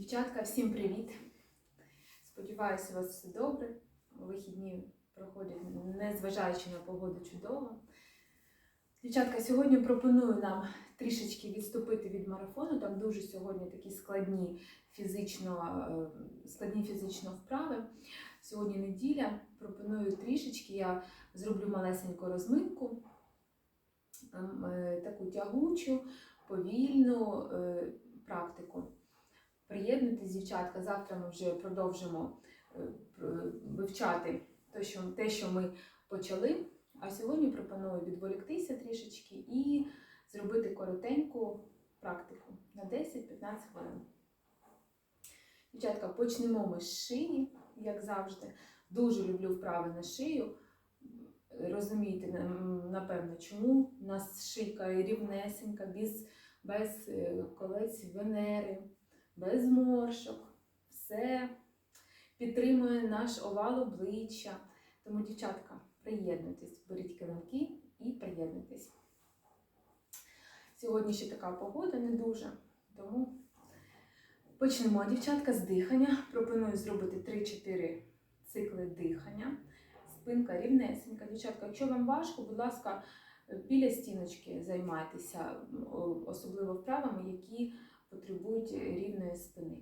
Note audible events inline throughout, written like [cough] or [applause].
Дівчатка, всім привіт! Сподіваюся, у вас все добре. Вихідні проходять, незважаючи на погоду, чудово. Дівчатка, сьогодні пропоную нам трішечки відступити від марафону. Там дуже сьогодні такі складні фізично, е, складні фізично вправи. Сьогодні неділя. Пропоную трішечки, я зроблю малесеньку розминку, е, таку тягучу, повільну е, практику. Приєднуйтесь, дівчатка. Завтра ми вже продовжимо е, вивчати те, що, те, що ми почали. А сьогодні пропоную відволіктися трішечки і зробити коротеньку практику на 10-15 хвилин. Дівчатка, почнемо ми з шиї, як завжди. Дуже люблю вправи на шию. Розумієте, напевно, чому у нас шийка рівнесенька, без, без е, колець Венери без зморшок, все підтримує наш овал обличчя. Тому, дівчатка, приєднуйтесь, беріть килимки і приєднуйтесь. Сьогодні ще така погода не дуже, тому почнемо, дівчатка, з дихання. Пропоную зробити 3-4 цикли дихання. Спинка рівнесенька. Дівчатка, якщо вам важко, будь ласка, біля стіночки займайтеся, особливо вправами, які потребують рівної спини.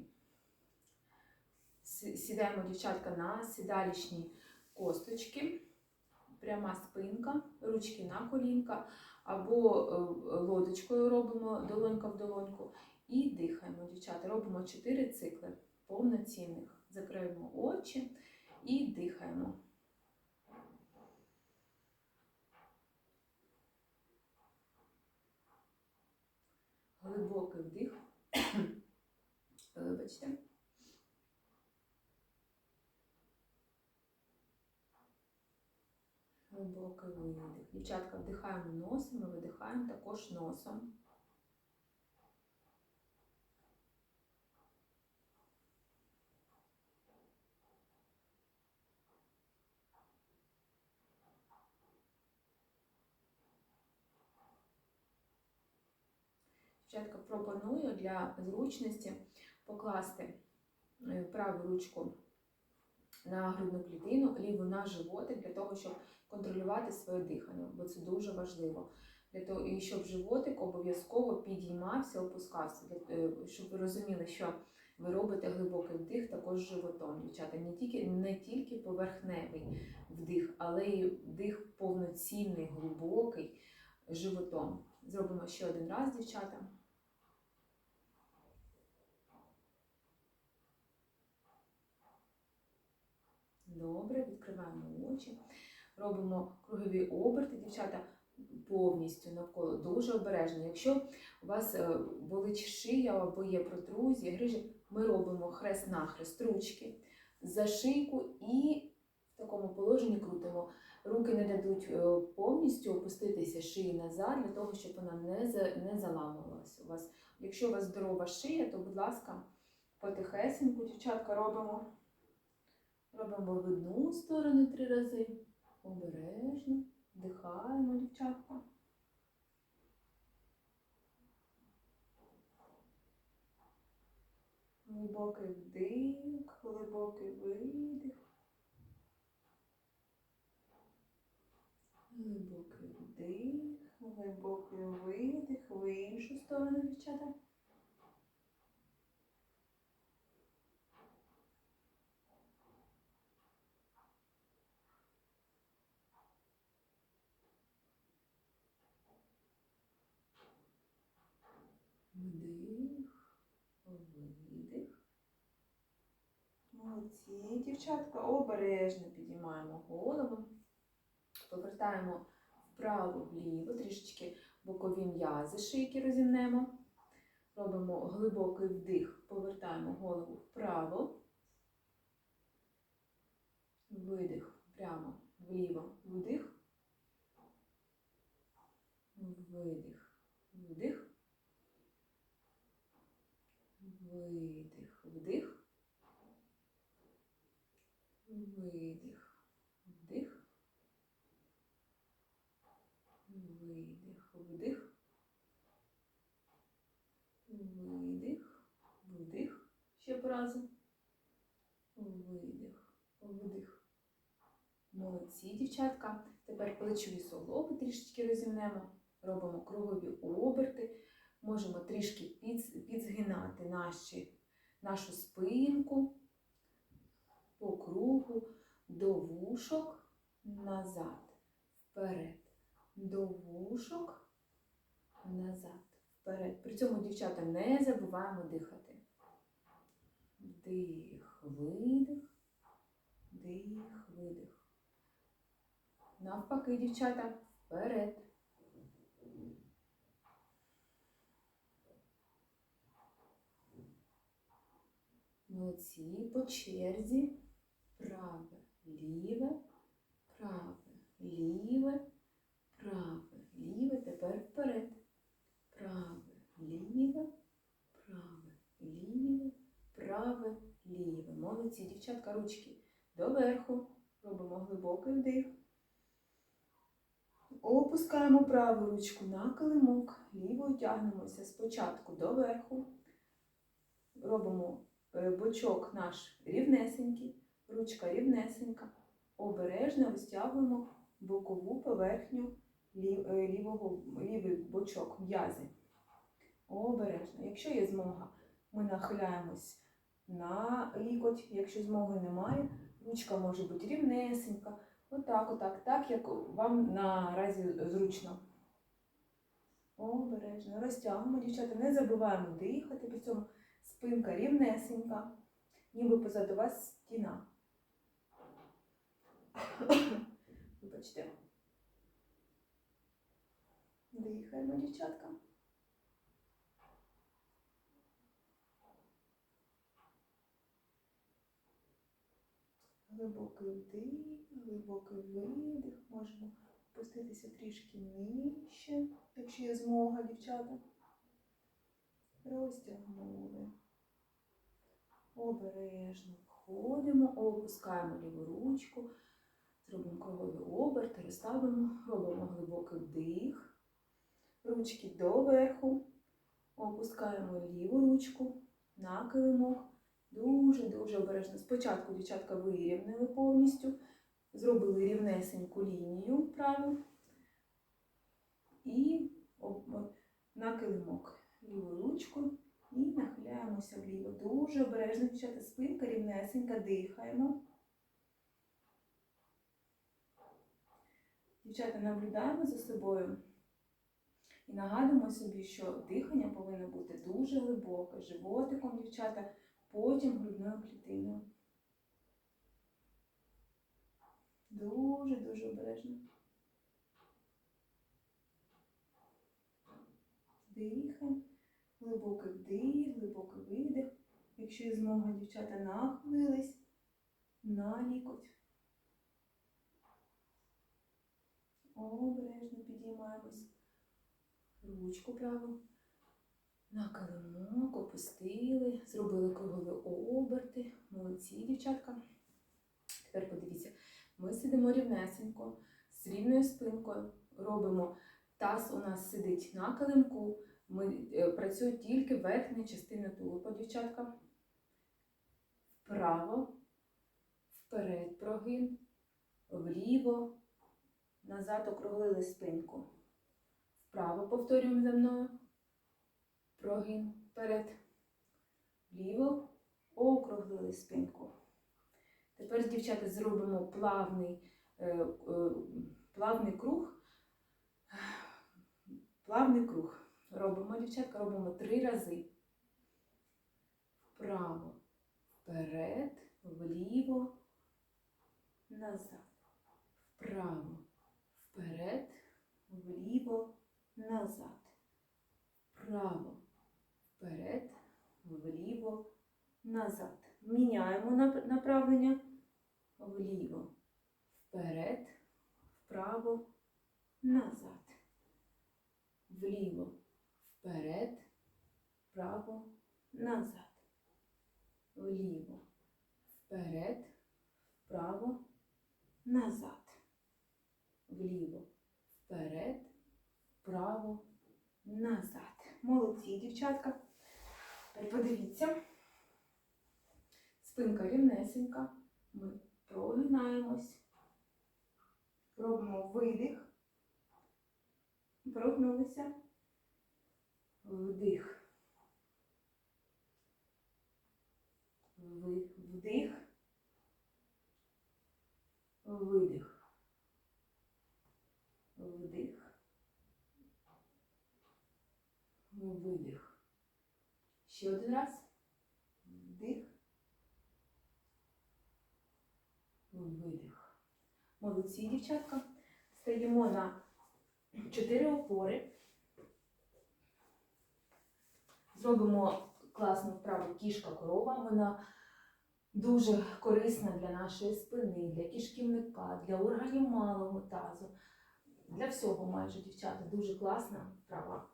Сідаємо, дівчатка, на сідалічні косточки, пряма спинка, ручки на колінка, або е, лодочкою робимо долонька в долоньку і дихаємо, дівчата. Робимо 4 цикли повноцінних. Закриємо очі і дихаємо. Глибокий вдих. Вибачте. Глибокий видих. Дівчатка, вдихаємо носом і видихаємо також носом. Дівчатка, пропоную для зручності покласти е, праву ручку на грудну клітину, ліву на животик, для того, щоб контролювати своє дихання, бо це дуже важливо. Для того, і щоб животик обов'язково підіймався, опускався, е, щоб ви розуміли, що ви робите глибокий вдих також животом, дівчата. Не тільки, не тільки поверхневий вдих, але й вдих повноцінний, глибокий животом. Зробимо ще один раз, дівчата. Добре, відкриваємо очі. Робимо кругові оберти, дівчата, повністю навколо. Дуже обережно. Якщо у вас е, болить шия або є протрузія, грижі, ми робимо хрест-нахрест ручки за шийку і в такому положенні крутимо. Руки не дадуть е, повністю опуститися шиї назад, для того, щоб вона не, не заламувалася у вас. Якщо у вас здорова шия, то, будь ласка, потихесеньку, дівчатка, робимо. Робимо в одну сторону три рази. Обережно. Вдихаємо, дівчатка. Глибокий вдих, глибокий видих. Глибокий вдих, глибокий видих, в іншу сторону, дівчата. Вдих, видих. Молодці, дівчатка, обережно підіймаємо голову, повертаємо вправо, вліво, трішечки бокові м'язи шийки розімнемо. Робимо глибокий вдих, повертаємо голову вправо. Видих прямо вліво, вдих. Видих, вдих. Видих, вдих. Видих, вдих. Видих, вдих. Видих, вдих. Ще по разу. Видих, вдих. Молодці, дівчатка. Тепер плечові суглоби трішечки розімнемо. Робимо кругові оберти. Можемо трішки підз- підзгинати наші, нашу спинку по кругу до вушок, назад, вперед, до вушок, назад, вперед. При цьому, дівчата, не забуваємо дихати. Вдих, видих, вдих, видих. Навпаки, дівчата, вперед. Молодці, по черзі. Праве, ліве, праве, ліве, праве, ліве. Тепер вперед. Праве, ліве, праве, ліве, праве, ліве. Молодці, дівчатка, ручки доверху. Робимо глибокий вдих. Опускаємо праву ручку на килимок, лівою тягнемося спочатку доверху. Робимо е, бочок наш рівнесенький, ручка рівнесенька. Обережно розтягуємо бокову поверхню е, лівого, лівий бочок м'язи. Обережно. Якщо є змога, ми нахиляємось на лікоть. Якщо змоги немає, ручка може бути рівнесенька. Отак, отак, так, як вам наразі зручно. Обережно. Розтягуємо, дівчата, не забуваємо дихати при цьому. Спинка рівнесенька, ніби позаду вас стіна. [coughs] Вибачте. Дихаємо, дівчатка. Глибокий вдих, глибокий видих. Можемо опуститися трішки нижче, якщо є змога, дівчата. Розтягнули. Обережно входимо, опускаємо ліву ручку, зробимо кругові оберти, розставимо, робимо глибокий вдих, ручки доверху, опускаємо ліву ручку на килимок. Дуже-дуже обережно. Спочатку дівчатка вирівняли повністю, зробили рівнесеньку лінію праву і на килимок ліву ручку і нахиляємося вліво. Дуже обережно, дівчата, спинка рівнесенька, дихаємо. Дівчата, наблюдаємо за собою і нагадуємо собі, що дихання повинно бути дуже глибоке, животиком, дівчата, потім грудною клітиною. Дуже-дуже обережно. Дихаємо. Глибокий вдих, глибокий видих. Якщо є змога, дівчата нахилились на лікоть. Обережно підіймаємось. Ручку праву. На килимок опустили, зробили кругові оберти. Молодці, дівчатка. Тепер подивіться, ми сидимо рівнесенько, з рівною спинкою. Робимо таз у нас сидить на килимку. Ми е, працює тільки верхня частина тулупа, дівчатка. Вправо, вперед прогин, вліво, назад округлили спинку. Вправо повторюємо за мною. Прогин вперед. Вліво округлили спинку. Тепер, дівчата, зробимо плавний, е, е, плавний круг. Плавний круг. Робимо, дівчатка, робимо три рази. Вправо, вперед, вліво, назад. Вправо, вперед, вліво, назад. Вправо, вперед, вліво, назад. Міняємо направлення вліво, вперед, вправо, назад. Вліво, вперед, вправо, назад. Вліво, вперед, вправо, назад. Вліво, вперед, вправо, назад. Молодці, дівчатка. Тепер подивіться. Спинка рівнесенька. Ми прогинаємось. Робимо видих. Прогнулися. Вдих. Вдих. Видих. Вдих. Видих. Ще один раз. Вдих. Видих. Молодці, дівчатка. Стаємо на чотири опори. Зробимо класну вправу кішка корова. Вона дуже корисна для нашої спини, для кишківника, для органів малого тазу. Для всього майже дівчата дуже класна вправа.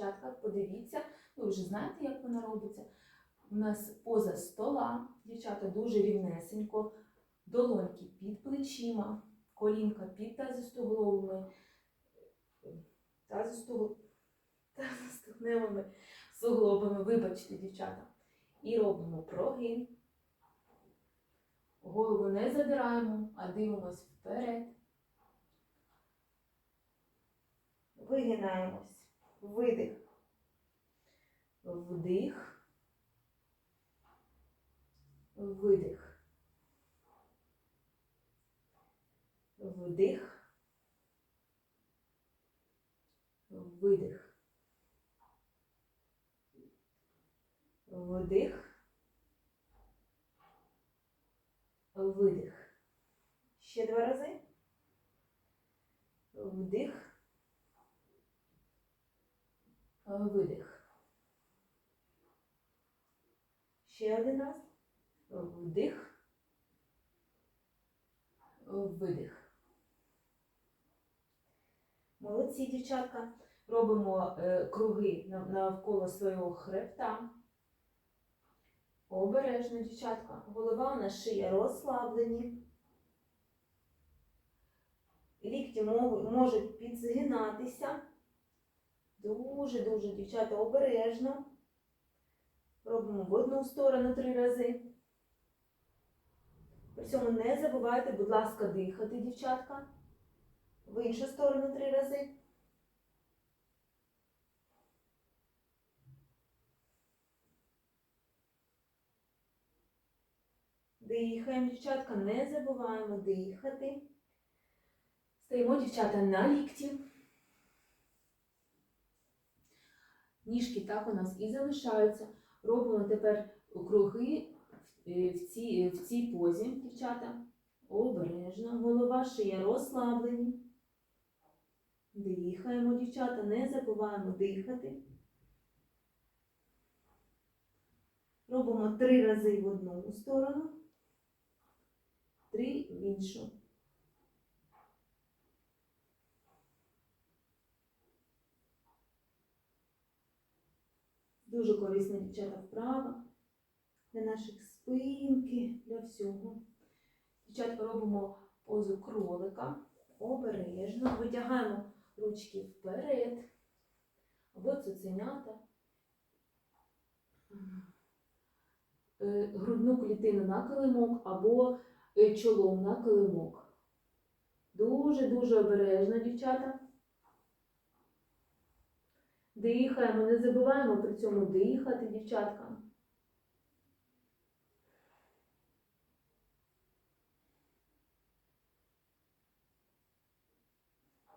Дівчатка, подивіться, ви вже знаєте, як вона робиться. У нас поза стола, дівчата дуже рівнесенько, долоньки під плечима, колінка під тазостугловими, тазостуг- тазостегневими суглобами, вибачте, дівчата. І робимо прогин. Голову не задираємо, а дивимось вперед. Вигинаємось. Видих. Вдих. Видих. Вдих. Видих. Вдих. Видих. Ще два рази. Вдих. Видих. Ще один раз. Вдих. Видих. Молодці, дівчатка. Робимо е, круги навколо свого хребта. Обережно, дівчатка. Голова у нас шия розслаблені. Лікті можуть підзгинатися. Дуже-дуже, дівчата, обережно. Робимо в одну сторону три рази. При цьому не забувайте, будь ласка, дихати, дівчатка. В іншу сторону три рази. Дихаємо, дівчатка, не забуваємо дихати. Стоїмо, дівчата, на лікті. Ніжки так у нас і залишаються. Робимо тепер круги е, в цій, в цій позі, дівчата. Обережно. Голова шия розслаблені. Дихаємо, дівчата, не забуваємо дихати. Робимо три рази в одну сторону, три в іншу. Дуже корисна дівчата вправа для наших спинки, для всього. Дівчатка робимо позу кролика. Обережно. Витягаємо ручки вперед. Або цуценята. Е, Грудну клітину на килимок або е, чолом на килимок. Дуже-дуже обережно, дівчата. Дихаємо, не забуваємо при цьому дихати, дівчатка.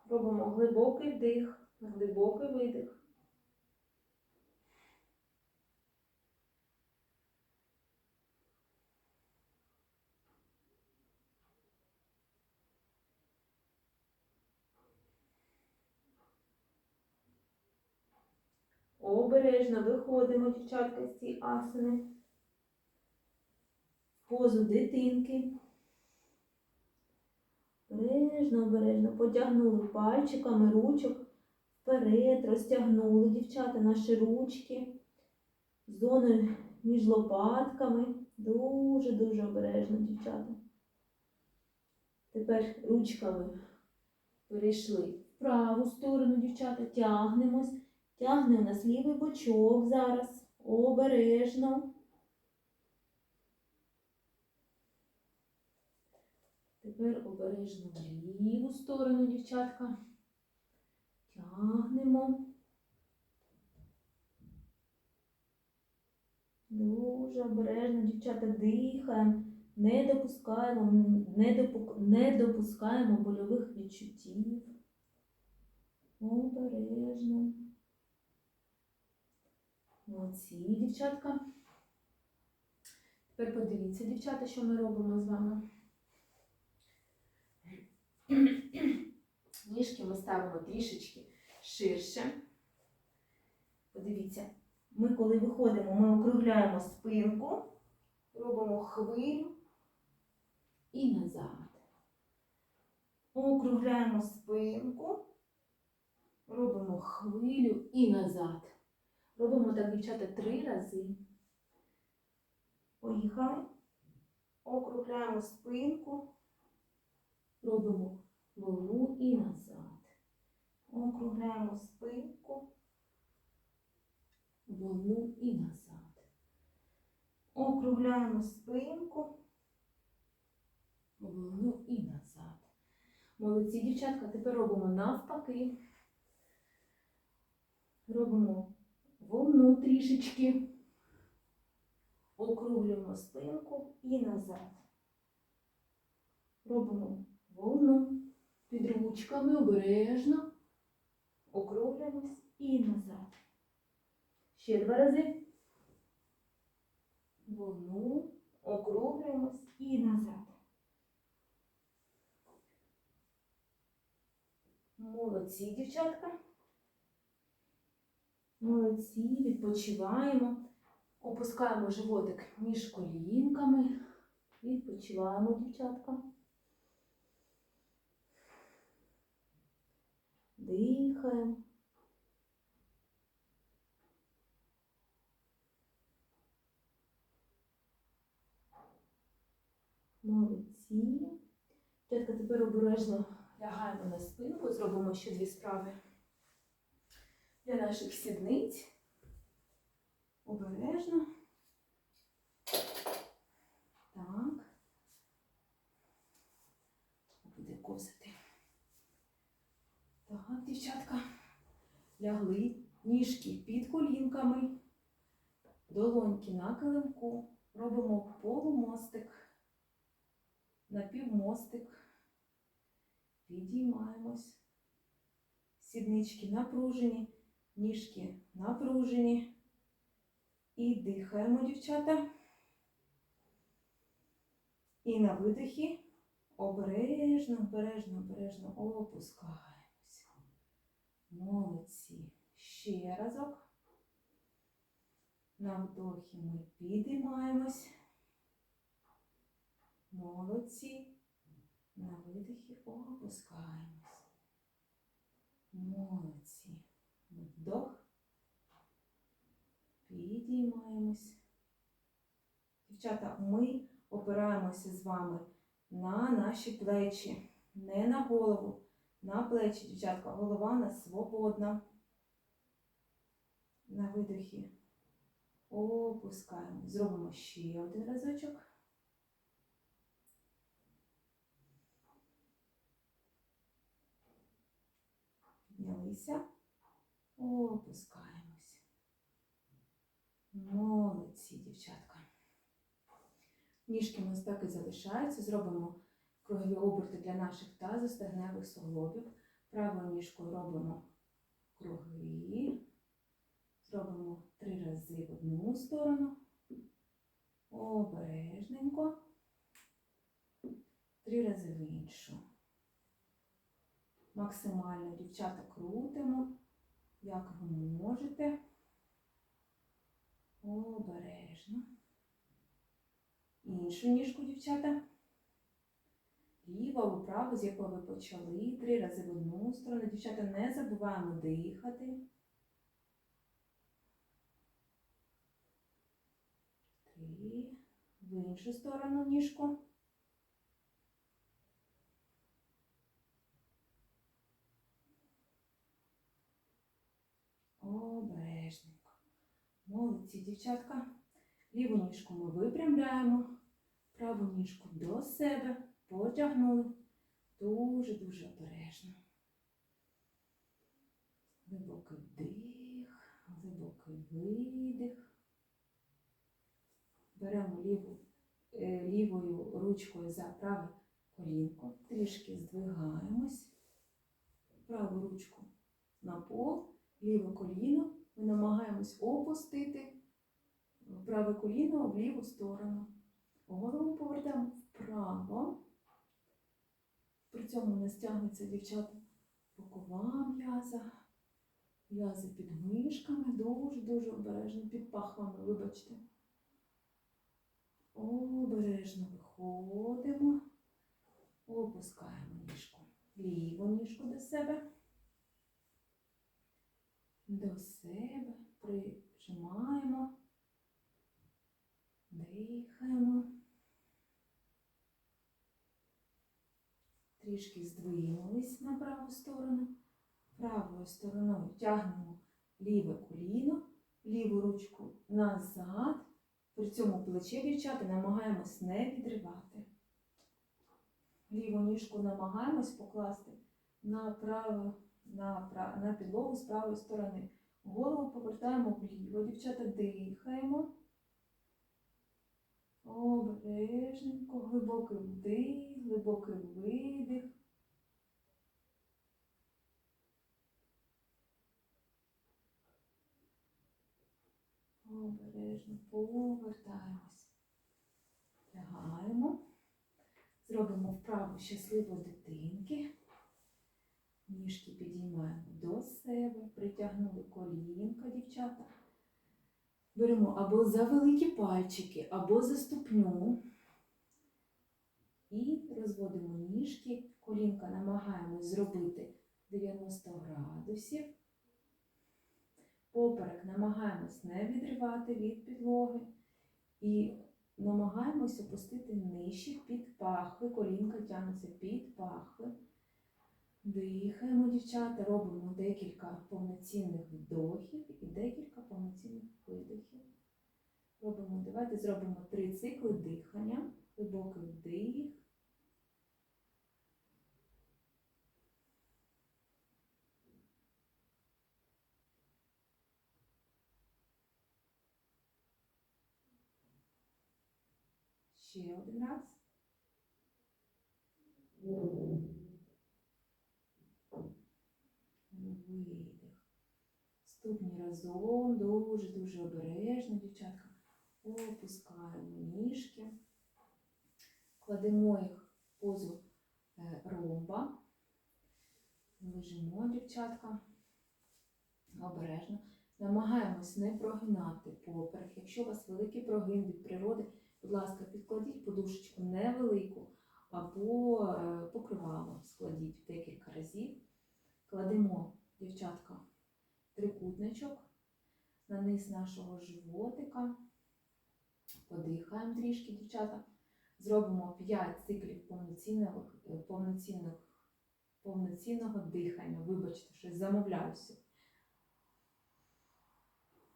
Робимо глибокий вдих, глибокий видих. Обережно виходимо, дівчатка, з цієї асани. Позу дитинки. Обережно, обережно потягнули пальчиками ручок вперед, розтягнули дівчата наші ручки, зону між лопатками. Дуже-дуже обережно, дівчата. Тепер ручками перейшли в праву сторону, дівчата, тягнемось. Тягне у нас лівий бочок зараз. Обережно. Тепер обережно в ліву сторону, дівчатка. Тягнемо. Дуже обережно, дівчата, дихаємо, не допускаємо, не, допу... не допускаємо больових відчуттів. Обережно. Молодці, дівчатка. Тепер подивіться, дівчата, що ми робимо з вами. [clears throat] Ніжки ми ставимо трішечки ширше. Подивіться, ми коли виходимо, ми округляємо спинку, робимо хвилю і назад. Округляємо спинку, робимо хвилю і назад. Робимо так, дівчата, три рази. Поїхали. Округляємо спинку, робимо волну і назад. Округляємо спинку, волну і назад. Округляємо спинку, волну і назад. Молодці, дівчатка, тепер робимо навпаки. Робимо волну трішечки. Округлюємо спинку і назад. Робимо волну під ручками обережно. Округлюємось і назад. Ще два рази. Волну, округлюємось і назад. Молодці, дівчатка. Молодці, відпочиваємо. Опускаємо животик між колінками. Відпочиваємо, дівчатка. Дихаємо. Молодці. Дівчатка, тепер обережно лягаємо на спинку, зробимо ще дві справи для наших сідниць. Обережно. Так. Буде ковзати. Так, дівчатка. Лягли ніжки під колінками, долоньки на килимку. Робимо полумостик, напівмостик. Підіймаємось. Сіднички напружені, ніжки напружені. І дихаємо, дівчата. І на видихі обережно, обережно, обережно опускаємося. Молодці. Ще разок. На вдохі ми підіймаємось. Молодці. На видихі опускаємось. Молодці. Вдох. Підіймаємось. Дівчата, ми опираємося з вами на наші плечі, не на голову, на плечі, дівчатка. Голова у нас свободна. На видихі опускаємо. Зробимо ще один разочок. Піднялися, опускаємось. Молодці, дівчатка. Ніжки у нас так і залишаються. Зробимо кругові оберти для наших тазостегневих суглобів. Правою ніжкою робимо круги. Зробимо три рази в одну сторону. Обережненько. Три рази в іншу. Максимально, дівчата, крутимо, як ви можете. Обережно. Іншу ніжку, дівчата. Ліва або права, з якої ви почали. Три рази в одну сторону. Дівчата, не забуваємо дихати. Три. В іншу сторону ніжку. Обережненько. Молодці, дівчатка. Ліву ніжку ми випрямляємо, праву ніжку до себе, Потягнули. Дуже-дуже обережно. Глибокий вдих, глибокий видих. Беремо ліву, е, лівою ручкою за праве колінко, трішки здвигаємось. Праву ручку на пол, ліве коліно. Ми намагаємось опустити праве коліно в ліву сторону. Голову повертаємо вправо. При цьому не стягнеться дівчата бокова м'яза, м'язи під мишками, дуже-дуже обережно, під пахвами, вибачте. Обережно виходимо, опускаємо ніжку, ліву ніжку до себе, до себе, прижимаємо, дихаємо. Трішки здвинулись на праву сторону. Правою стороною тягнемо ліве коліно, ліву ручку назад. При цьому плече дівчата намагаємось не відривати. Ліву ніжку намагаємось покласти на, право, на, на підлогу з правої сторони. Голову повертаємо вліво. Дівчата дихаємо. Обережненько, глибокий вдих, глибокий видих. Обережно повертаємось. Лягаємо. Зробимо вправу щасливо дитинки. Ніжки підіймаємо до себе, притягнули колінка, дівчата. Беремо або за великі пальчики, або за ступню. І розводимо ніжки. Колінка намагаємось зробити 90 градусів. Поперек намагаємось не відривати від підлоги. І намагаємось опустити нижче під пахви. Колінка тягнеться під пахви. Дихаємо, дівчата, робимо декілька повноцінних вдохів і декілька повноцінних видохів. Робимо, давайте зробимо три цикли дихання. Глибокий вдих. Ще один раз. Видих. Ступні разом, дуже-дуже обережно, дівчатка. Опускаємо ніжки. Кладемо їх в позу е, ромба. Лежимо, дівчатка. Обережно. Намагаємось не прогинати поперек. Якщо у вас великий прогин від природи, будь ласка, підкладіть подушечку невелику або е, покривало складіть декілька разів. Кладемо, дівчатка, трикутничок на низ нашого животика. Подихаємо трішки, дівчата. Зробимо 5 циклів повноцінного, е, повноцінного, повноцінного дихання. Вибачте, що замовляюся.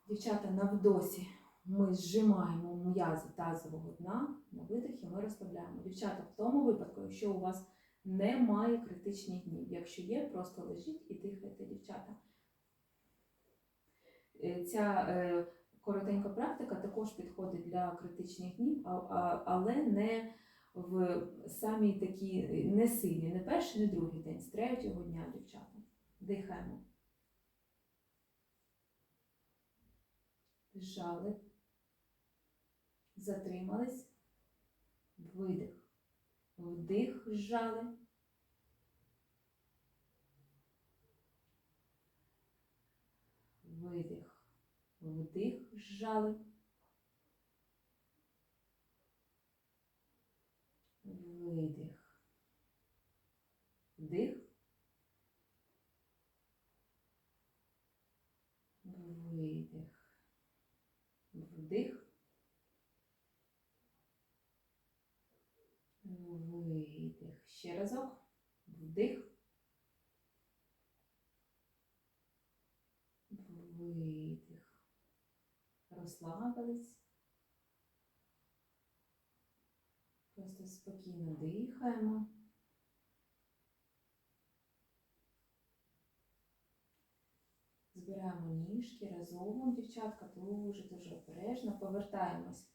Дівчата, на вдосі ми зжимаємо м'язи тазового дна, на видихі ми розслабляємо. Дівчата, в тому випадку, якщо у вас немає критичних днів. Якщо є, просто лежіть і дихайте, дівчата. Е, Ця е, коротенька практика також підходить для критичних днів, а- а- але не в самі такі не сильні, не перший, не другий день, з третього дня, дівчата. Дихаємо. Зжали. Затримались. Видих. Вдих, зжали. Видих. Вдих, зжали. Видих. Вдих. Видих. Вдих. Видих. Ще разок. Вдих. Видих. Розслабились. Просто спокійно дихаємо. Збираємо ніжки разом, дівчатка, дуже-дуже обережно. Повертаємось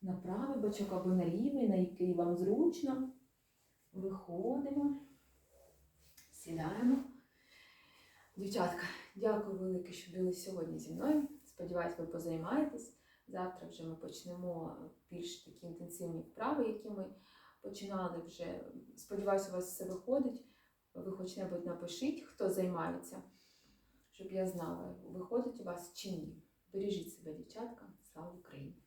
на правий бочок або на лівий, на який вам зручно. Виходимо, сідаємо. Дівчатка, дякую велике, що були сьогодні зі мною. Сподіваюсь, ви позаймаєтесь. Завтра вже ми почнемо більш такі інтенсивні вправи, які ми починали вже. Сподіваюся, у вас все виходить. Ви хоч-небудь напишіть, хто займається, щоб я знала, виходить у вас чи ні. Бережіть себе, дівчатка. Слава Україні!